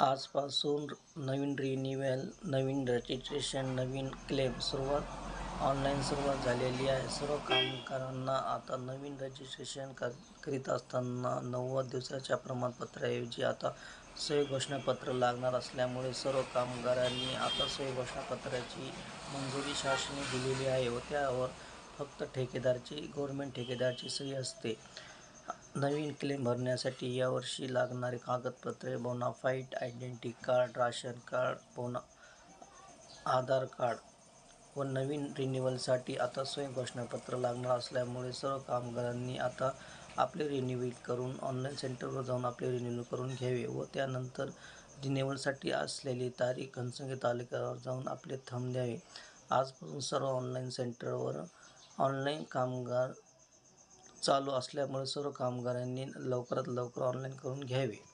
आजपासून नवीन रिन्युअल नवीन रजिस्ट्रेशन नवीन क्लेम सुरुवात ऑनलाईन सुरुवात झालेली आहे. सर्व कामगारांना आता नवीन रजिस्ट्रेशन कर करीत असताना नव्वद दिवसाच्या प्रमाणपत्राऐवजी आता सही घोषणापत्र लागणार असल्यामुळे सर्व कामगारांनी आता सही घोषणापत्राची मंजुरी शासनाने दिलेली आहे व त्यावर फक्त ठेकेदारची गव्हर्मेंट ठेकेदारची सही असते. नवीन क्लेम भरण्यासाठी यावर्षी लागणारी कागदपत्रे bonafide identity card ration card बोना आधार कार्ड व नवीन रिन्युअलसाठी आता स्वयं घोषणापत्र लागणार असल्यामुळे सर्व कामगारांनी आता आपले रिन्युअल करून ऑनलाईन सेंटरवर जाऊन आपले रिन्युअल करून घ्यावे व त्यानंतर रिन्युअलसाठी असलेली तारीख घनसंख्या तालुक्यावर जाऊन आपले थंब द्यावे. आजपासून सर्व ऑनलाईन सेंटरवर ऑनलाईन कामगार चालू असल्यामुळे सर्व कामगारांनी लवकरात लवकर ऑनलाईन करून घ्यावे.